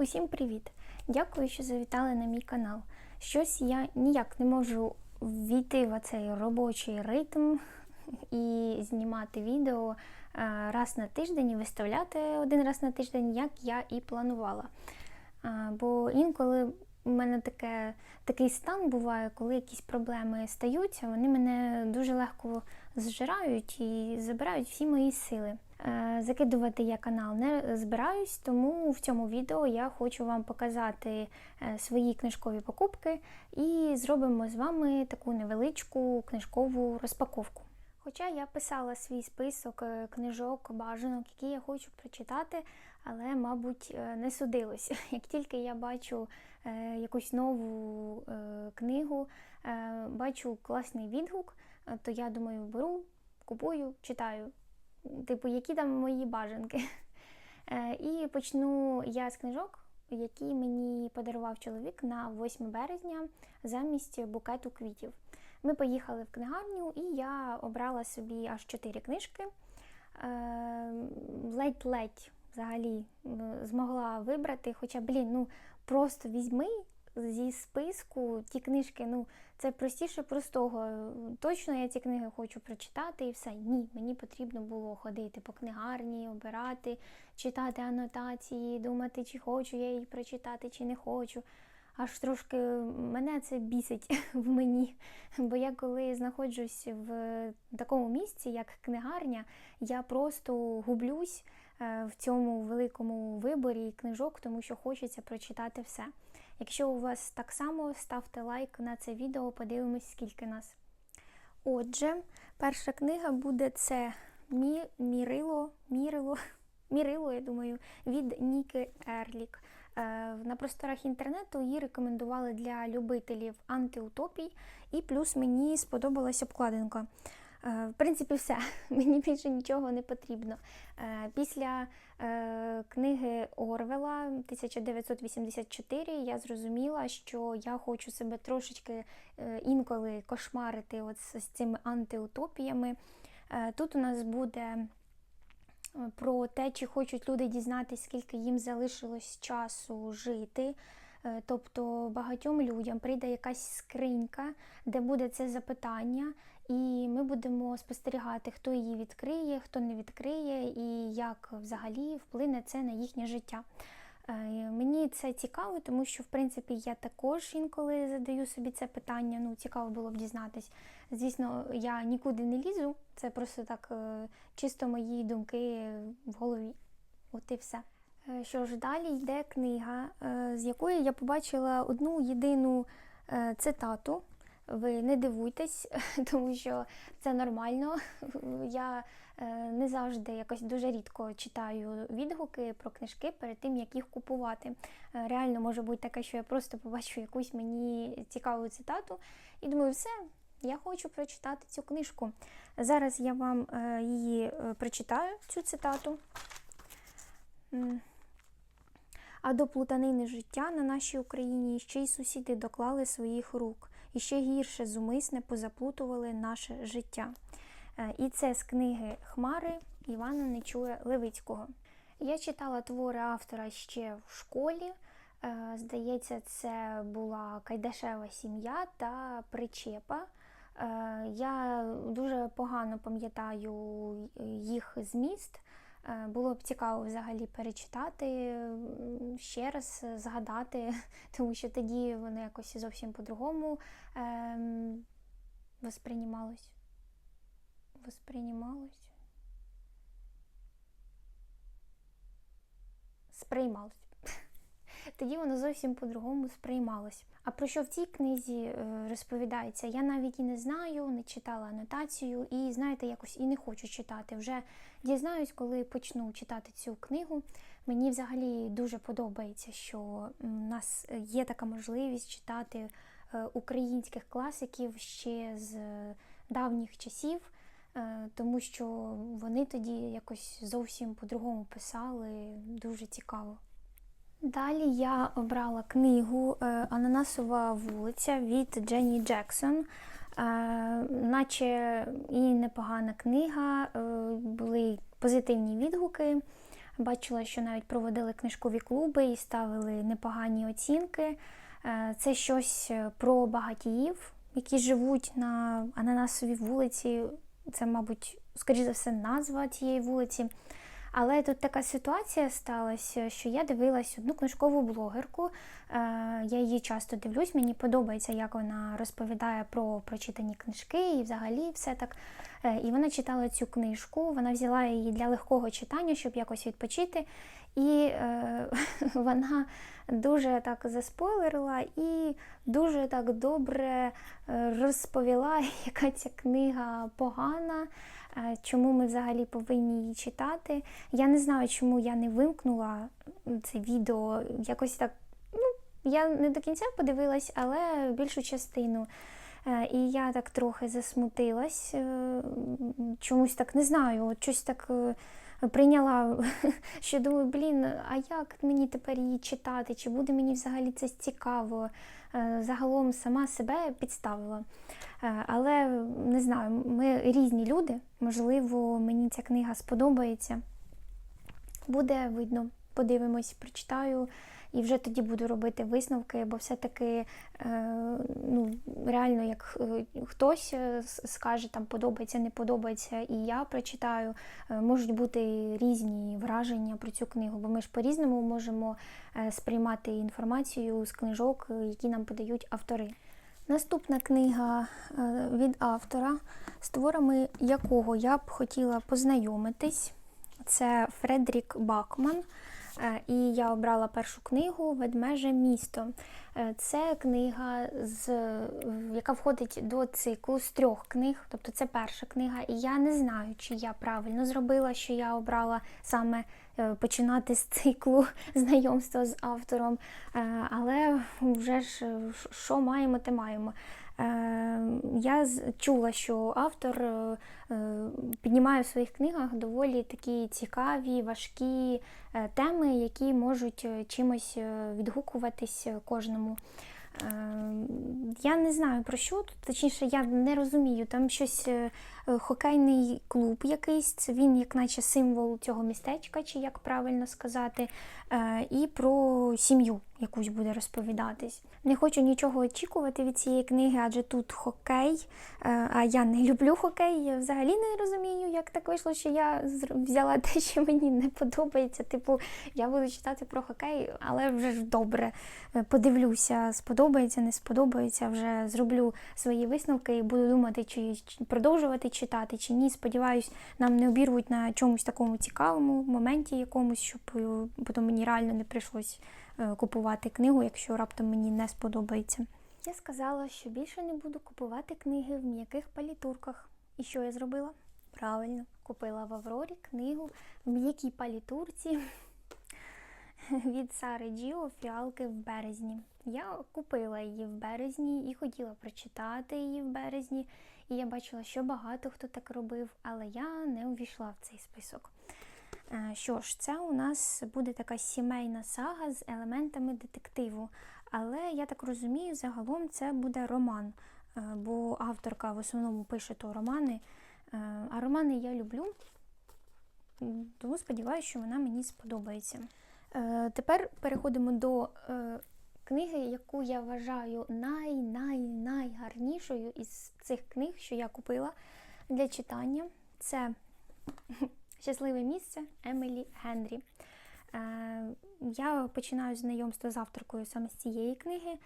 Усім привіт! Дякую, що завітали на мій канал. Щось я ніяк не можу війти в цей робочий ритм і знімати відео е, раз на тиждень і виставляти один раз на тиждень, як я і планувала. Е, Бо інколи у мене таке, такий стан буває, коли якісь проблеми стаються, вони мене дуже легко зжирають і забирають всі мої сили. Е, Закидувати я канал не збираюсь, тому в цьому відео я хочу вам показати е, свої книжкові покупки і зробимо з вами таку невеличку книжкову розпаковку. Хоча я писала свій список е, книжок, бажанок, які я хочу прочитати, але, мабуть, е, не судилось. Як тільки я бачу е, якусь нову книгу, бачу класний відгук, то я думаю, беру, купую, читаю. Типу, які там мої бажанки. І почну я з книжок, які мені подарував чоловік на 8 березня замість букету квітів. Ми поїхали в книгарню, і я обрала собі аж 4 книжки. Е, Ледь-ледь взагалі змогла вибрати. Хоча, блін, ну просто візьми зі списку ті книжки. Ну, це простіше простого. Точно я ці книги хочу прочитати і все. Ні, мені потрібно було ходити по книгарні, обирати, читати анотації, думати, чи хочу я її прочитати, чи не хочу. Аж трошки мене це бісить в мені. Бо я коли знаходжусь в такому місці, як книгарня, я просто гублюсь е, в цьому великому виборі книжок, тому що хочеться прочитати все. Якщо у вас так само, ставте лайк на це відео, подивимось, скільки нас. Отже, перша книга буде це Мі... Мірило, Мірило, Мірило, я думаю, від Ніки Ерлік. Е, На просторах інтернету її рекомендували для любителів антиутопій, і плюс мені сподобалась обкладинка. Е, В принципі, все. Мені більше нічого не потрібно. Е, Після книги Орвела 1984 я зрозуміла, що я хочу себе трошечки інколи кошмарити от з цими антиутопіями. Тут у нас буде про те, чи хочуть люди дізнатися, скільки їм залишилось часу жити. Е, Тобто багатьом людям прийде якась скринька, де буде це запитання, і ми будемо спостерігати, хто її відкриє, хто не відкриє, і як взагалі вплине це на їхнє життя. Е, Мені це цікаво, тому що в принципі я також інколи задаю собі це питання. Ну, цікаво було б дізнатись. Звісно, я нікуди не лізу, це просто так е, чисто мої думки в голові. От і все. Е, Що ж, далі йде книга, е, з якої я побачила одну єдину цитату. Ви не дивуйтесь, тому що це нормально. Я не завжди якось дуже рідко читаю відгуки про книжки перед тим, як їх купувати. Реально може бути таке, що я просто побачу якусь мені цікаву цитату і думаю, все, я хочу прочитати цю книжку. Зараз я вам е, її е, прочитаю, цю цитату. А до плутанини життя на нашій Україні ще й сусіди доклали своїх рук, і ще гірше зумисне позаплутували наше життя. Е, І це з книги Хмари Івана Нечуя Левицького. Я читала твори автора ще в школі. Здається, це була Кайдашева сім'я та причепа. Е, Я дуже погано пам'ятаю їх зміст. Е, Було б цікаво взагалі перечитати, ще раз згадати, тому що тоді воно якось зовсім по-другому ем, восприймалось. Восприймалось. Сприймалось. Тоді воно зовсім по-другому сприймалось. А про що в цій книзі е, розповідається, я навіть і не знаю, не читала анотацію, і знаєте, якось і не хочу читати. Вже дізнаюсь, коли почну читати цю книгу. Мені взагалі дуже подобається, що у нас є така можливість читати е, українських класиків ще з давніх часів, е, тому що вони тоді якось зовсім по-другому писали, дуже цікаво. Далі я обрала книгу е, Ананасова вулиця від Дженні Джексон. Е, Наче і непогана книга, е, були позитивні відгуки. Бачила, що навіть проводили книжкові клуби і ставили непогані оцінки. Це щось про багатіїв, які живуть на ананасовій вулиці. Це, мабуть, скоріш за все, назва цієї вулиці. Але тут така ситуація сталася, що я дивилась одну книжкову блогерку. Е, Я її часто дивлюсь, мені подобається, як вона розповідає про прочитані книжки і взагалі все так. Е, І вона читала цю книжку, вона взяла її для легкого читання, щоб якось відпочити. І е, вона дуже так заспойлерила і дуже так добре е, розповіла, яка ця книга погана, е, чому ми взагалі повинні її читати. Я не знаю, чому я не вимкнула це відео. Якось так, ну, я не до кінця подивилась, але більшу частину. Е, І я так трохи засмутилась, чомусь так не знаю, от щось так прийняла, що думаю, блін, а як мені тепер її читати? Чи буде мені взагалі це цікаво? Е, Загалом сама себе підставила. Е, Але не знаю, ми різні люди. Можливо, мені ця книга сподобається. Буде видно, подивимось, прочитаю. І вже тоді буду робити висновки, бо все-таки е, реально, як е, хтось е, скаже, там подобається, не подобається, і я прочитаю, е, можуть бути різні враження про цю книгу, бо ми ж по-різному можемо сприймати інформацію з книжок, які нам подають автори. Наступна книга від автора, з творами якого я б хотіла познайомитись, це Фредрік Бакман. Е, І я обрала першу книгу Ведмеже місто. Е, Це книга, з, яка входить до циклу з трьох книг, тобто це перша книга. І я не знаю, чи я правильно зробила, що я обрала саме е, починати з циклу знайомства з автором. Але вже ж що маємо, те маємо. Е, Я чула, що автор е, е, піднімає в своїх книгах доволі такі цікаві, важкі теми, які можуть чимось відгукуватись кожному. Я не знаю про що точніше, я не розумію. Там щось хокейний клуб якийсь, це він як наче символ цього містечка, чи як правильно сказати, е, і про сім'ю якусь буде розповідатись. Не хочу нічого очікувати від цієї книги, адже тут хокей, е, а я не люблю хокей. Я взагалі не розумію, як так вийшло, що я взяла те, що мені не подобається. Типу, я буду читати про хокей, але вже ж добре. Е, Подивлюся, сподобається, не сподобається. Вже зроблю свої висновки і буду думати, чи продовжувати читати, чи ні. Сподіваюсь, нам не обірвуть на чомусь такому цікавому моменті якомусь, щоб е, потім мені реально не прийшлось е, купувати книгу, якщо раптом мені не сподобається. Я сказала, що більше не буду купувати книги в м'яких палітурках. І що я зробила? Правильно, купила в Аврорі книгу в м'якій палітурці від Сари Джіо фіалки в березні. Я купила її в березні і хотіла прочитати її в березні. І я бачила, що багато хто так робив, але я не увійшла в цей список. Е, Що ж, це у нас буде така сімейна сага з елементами детективу. Але я так розумію, загалом це буде роман, е, бо авторка в основному пише то романи. Е, А романи я люблю, тому сподіваюся, що вона мені сподобається. Тепер переходимо до книги, яку я вважаю най-най-найгарнішою із цих книг, що я купила для читання. Це Щасливе місце Емілі Генрі. Е, Я починаю знайомство з авторкою саме з цієї книги.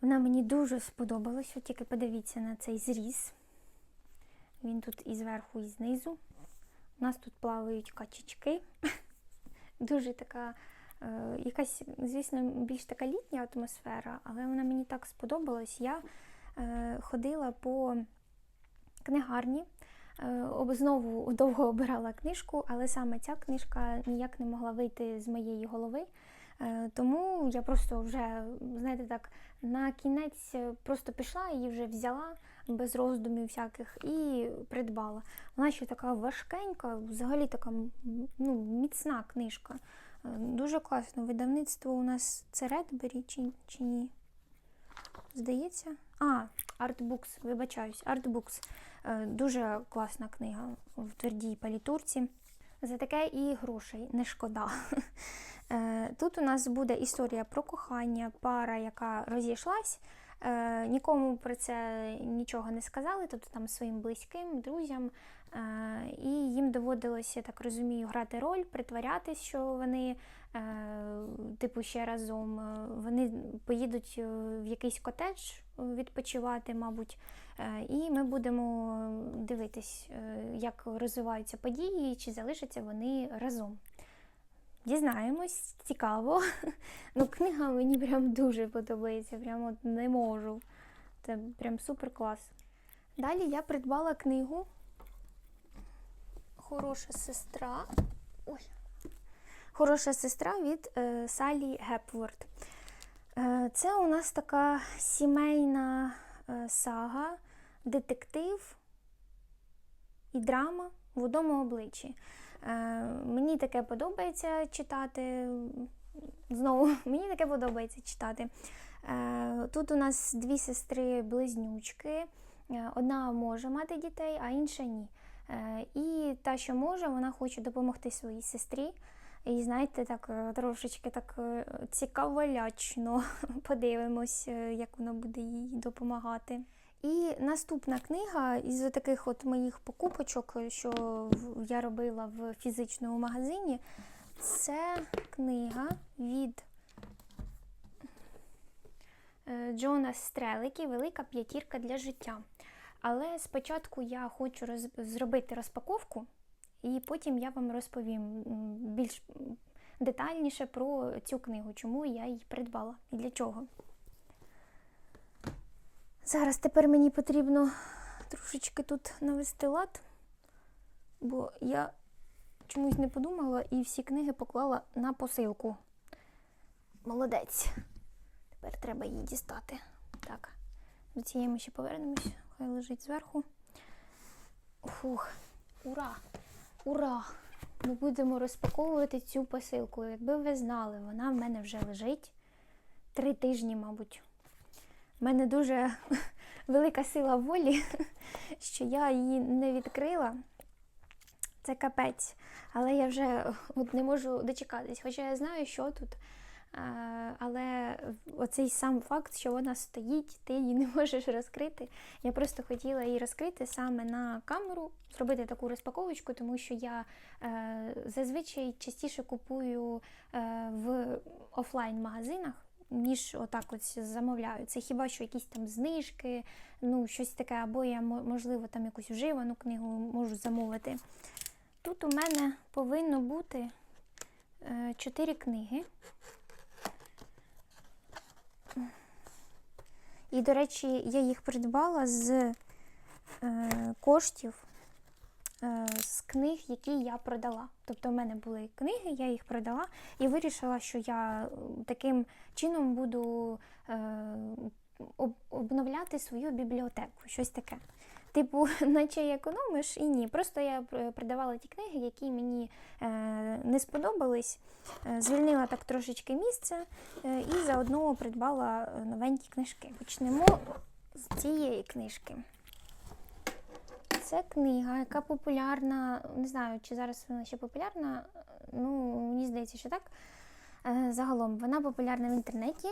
Вона мені дуже сподобалась. От тільки подивіться на цей зріз. Він тут і зверху, і знизу. У нас тут плавають качечки. Дуже така, якась, звісно, більш така літня атмосфера, але вона мені так сподобалась. Я е, ходила по книгарні. Е, Знову довго обирала книжку, але саме ця книжка ніяк не могла вийти з моєї голови. Е, Тому я просто вже, знаєте, так, на кінець е, просто пішла і вже взяла без роздумів всяких і придбала. Вона ще така важкенька, взагалі така ну, міцна книжка. Дуже класно. Видавництво у нас це Редбері чи, чи ні? Здається. А, Artbooks, вибачаюсь, Artbooks. Е, Дуже класна книга в твердій палітурці. За таке і грошей не шкода. Е, Тут у нас буде історія про кохання, пара, яка розійшлась. Е, Нікому про це нічого не сказали, тобто там своїм близьким, друзям. Е, І їм доводилося, так розумію, грати роль, притворятись, що вони е, типу ще разом. Е, Вони поїдуть е, в якийсь котедж відпочивати, мабуть. Е, І ми будемо дивитись, е, як розвиваються події, чи залишаться вони разом. Дізнаємось, цікаво. Ну, книга мені прям дуже подобається, прям от не можу. Це прям супер клас. Далі я придбала книгу Хороша сестра. Ой. Хороша сестра від е, Салі Гепворд. Е, це у нас така сімейна е, сага, детектив і драма в одному обличчі. Е, мені таке подобається читати. Знову, мені таке подобається читати. Е, тут у нас дві сестри-близнючки. Е, Одна може мати дітей, а інша ні. І та, що може, вона хоче допомогти своїй сестрі. І знаєте, так трошечки так цікаво-лячно подивимось, як вона буде їй допомагати. І наступна книга із таких от моїх покупочок, що я робила в фізичному магазині, це книга від е, Джона Стрелики Велика п'ятірка для життя. Але спочатку я хочу роз- зробити розпаковку, і потім я вам розповім більш детальніше про цю книгу, чому я її придбала і для чого. Зараз тепер мені потрібно трошечки тут навести лад, бо я чомусь не подумала і всі книги поклала на посилку. Молодець. Тепер треба її дістати. Так, до цієї ми ще повернемось. Хай лежить зверху. Фух, ура! Ура! Ми будемо розпаковувати цю посилку. Якби ви знали, вона в мене вже лежить три тижні, мабуть. У мене дуже велика сила волі, що я її не відкрила. Це капець. Але я вже от не можу дочекатись. Хоча я знаю, що тут. Але оцей сам факт, що вона стоїть, ти її не можеш розкрити. Я просто хотіла її розкрити саме на камеру, зробити таку розпаковочку, тому що я е, зазвичай частіше купую е, в офлайн-магазинах. Ніж отак ось замовляю. Це хіба що якісь там знижки, ну щось таке, або я можливо там якусь вживану книгу можу замовити. Тут у мене повинно бути е, чотири книги. І, до речі, я їх придбала з е, коштів е, з книг, які я продала. Тобто, в мене були книги, я їх продала і вирішила, що я е, таким чином буду е, обновляти свою бібліотеку, щось таке. Типу, наче економиш і ні. Просто я пр- продавала ті книги, які мені е, не сподобались. Е, звільнила так трошечки місце е, і заодно придбала е, новенькі книжки. Почнемо з цієї книжки. Це книга, яка популярна. Не знаю, чи зараз вона ще популярна. Ну, мені здається, що так. Е, Загалом вона популярна в інтернеті.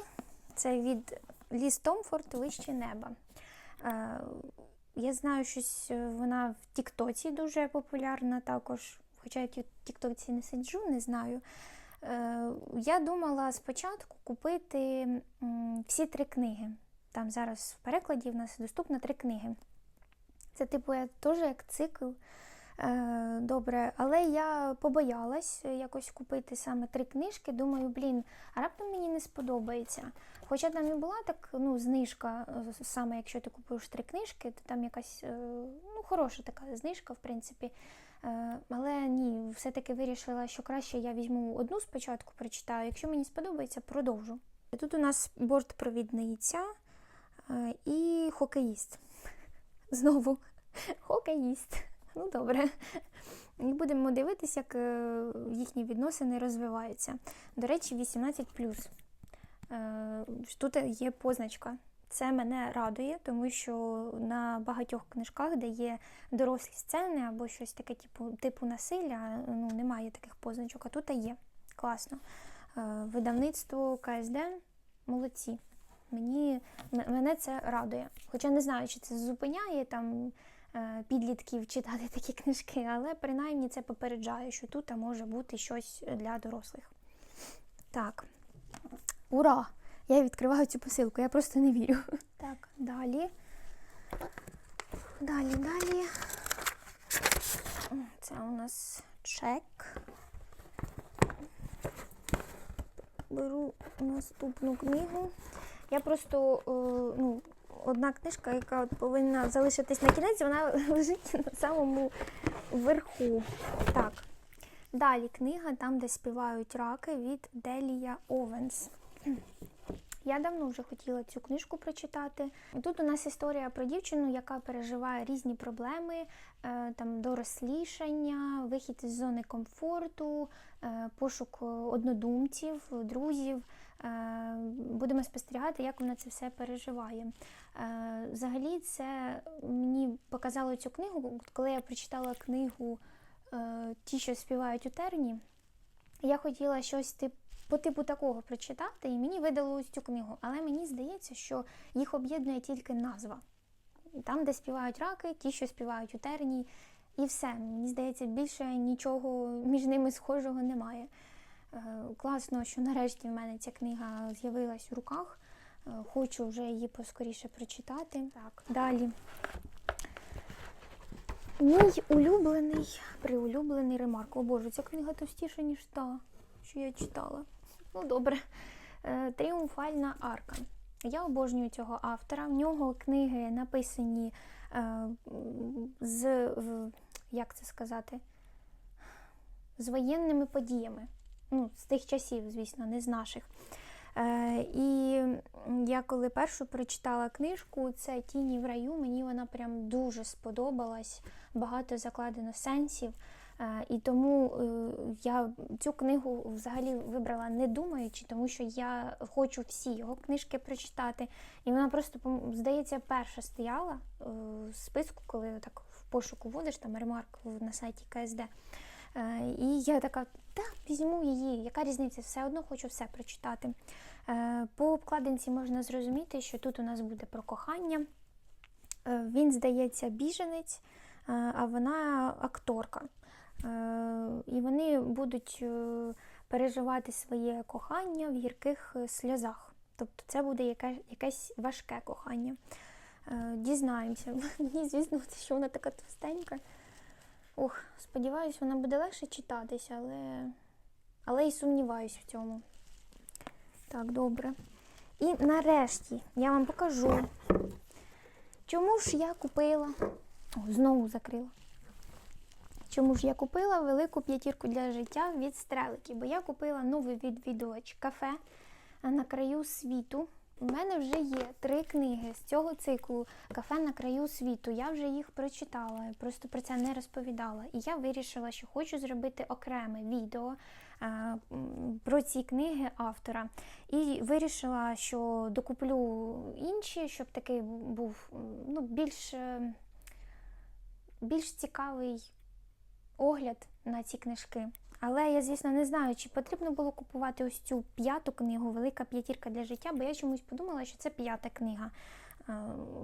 Це від Ліс Томфорд Вище неба. Е, Я знаю, щось е, вона в Тіктоці дуже популярна також. Хоча я в Тіктоці не сиджу, не знаю. Я думала спочатку купити всі три книги. Там зараз в перекладі в нас доступно три книги. Це, типу, я теж як цикл. Е, Добре, але я побоялась якось купити саме три книжки. Думаю, блін, а раптом мені не сподобається. Хоча там і була так, ну, знижка, е, саме якщо ти купуєш три книжки, то там якась е, ну, хороша така знижка, в принципі. Але ні, все-таки вирішила, що краще я візьму одну спочатку, прочитаю. Якщо мені сподобається, продовжу. Тут у нас бортпровідниця і хокеїст. Знову хокеїст. Ну добре. І будемо дивитися, як е, їхні відносини розвиваються. До речі, 18. Е, Тут є позначка. це мене радує, тому що на багатьох книжках, де є дорослі сцени або щось таке, типу, типу насилля, ну немає таких позначок, а тут є. Класно. Е, Видавництво КСД молодці. Мені, мене це радує. Хоча не знаю, чи це зупиняє там е, підлітків читати такі книжки, але принаймні це попереджає, що тут може бути щось для дорослих. Так. Ура! Я відкриваю цю посилку, я просто не вірю. Так, далі. Далі, далі. Це у нас чек. Беру наступну книгу. Я просто е, ну, одна книжка, яка от повинна залишитись на кінець, вона лежить на самому верху. Так. Далі книга, там, де співають раки від Делія Овенс. Я давно вже хотіла цю книжку прочитати. Тут у нас історія про дівчину, яка переживає різні проблеми, е, там дорослішання, вихід із зони комфорту, е, пошук однодумців, друзів. Е, Будемо спостерігати, як вона це все переживає. Е, Взагалі, це мені показало цю книгу, коли я прочитала книгу е, Ті, що співають у терні. Я хотіла щось типу по типу такого прочитати, і мені видали ось цю книгу. Але мені здається, що їх об'єднує тільки назва. Там, де співають раки, ті, що співають у терній, і все. Мені здається, більше нічого між ними схожого немає. Е, Класно, що нарешті в мене ця книга з'явилась в руках. Е, Хочу вже її поскоріше прочитати. Так, далі. Мій улюблений, приулюблений ремарк. О Боже, ця книга товстіша, ніж та, що я читала. Ну, добре. Е, Тріумфальна арка. Я обожнюю цього автора. В нього книги написані з, як це сказати, з воєнними подіями. Ну, з тих часів, звісно, не з наших. Е, і я коли першу прочитала книжку, це Тіні в раю, мені вона прям дуже сподобалась, багато закладено сенсів. Е, І тому е, я цю книгу взагалі вибрала не думаючи, тому що я хочу всі його книжки прочитати. І вона просто, здається, перша стояла е, в списку, коли так в пошуку вводиш там ремарк на сайті КСД. Е, І я така, так, візьму її, яка різниця, все одно хочу все прочитати. Е, По обкладинці можна зрозуміти, що тут у нас буде про кохання. Е, Він, здається, біженець, а вона акторка. І вони будуть переживати своє кохання в гірких сльозах. Тобто це буде яке- якесь важке кохання. Дізнаємося. Мені, звісно, що вона така товстенька. Ох, сподіваюся, вона буде легше читатися, але, але і сумніваюсь в цьому. Так, добре. І нарешті я вам покажу, чому ж я купила. О, знову закрила. Чому ж я купила велику п'ятірку для життя від стрелики? Бо я купила новий відвідувач кафе на краю світу. У мене вже є три книги з цього циклу Кафе на краю світу. Я вже їх прочитала, просто про це не розповідала. І я вирішила, що хочу зробити окреме відео е, про ці книги автора. І вирішила, що докуплю інші, щоб такий був ну, більш, е, більш цікавий огляд на ці книжки. Але я, звісно, не знаю, чи потрібно було купувати ось цю п'яту книгу, велика п'ятірка для життя, бо я чомусь подумала, що це п'ята книга. Е,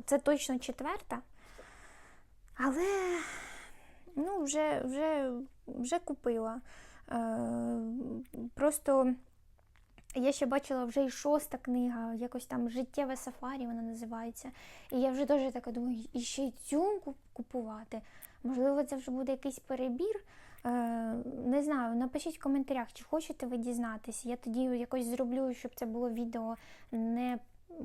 Це точно четверта. Але ну, вже, вже, вже купила. Е, Просто я ще бачила вже і шоста книга, якось там життєве сафарі вона називається. І я вже теж така думаю, і ще й цю купувати. Можливо, це вже буде якийсь перебір. Е, не знаю, напишіть в коментарях, чи хочете ви дізнатися. Я тоді якось зроблю, щоб це було відео не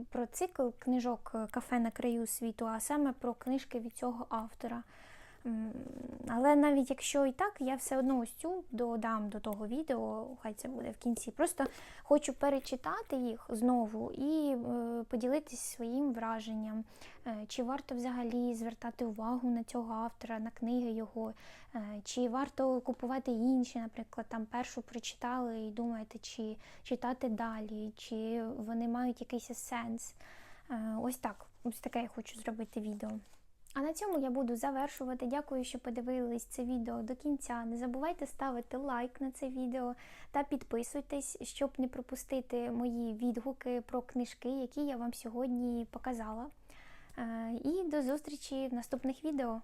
про цикл книжок е, кафе на краю світу, а саме про книжки від цього автора. Але навіть якщо і так, я все одно ось цю додам до того відео, хай це буде в кінці. Просто хочу перечитати їх знову і е, поділитися своїм враженням. Е, Чи варто взагалі звертати увагу на цього автора, на книги його, Е, чи варто купувати інші, наприклад, там першу прочитали і думаєте, чи читати далі, чи вони мають якийсь сенс. Ось так, ось таке я хочу зробити відео. А на цьому я буду завершувати. Дякую, що подивились це відео до кінця. Не забувайте ставити лайк на це відео та підписуйтесь, щоб не пропустити мої відгуки про книжки, які я вам сьогодні показала. Е, І до зустрічі в наступних відео.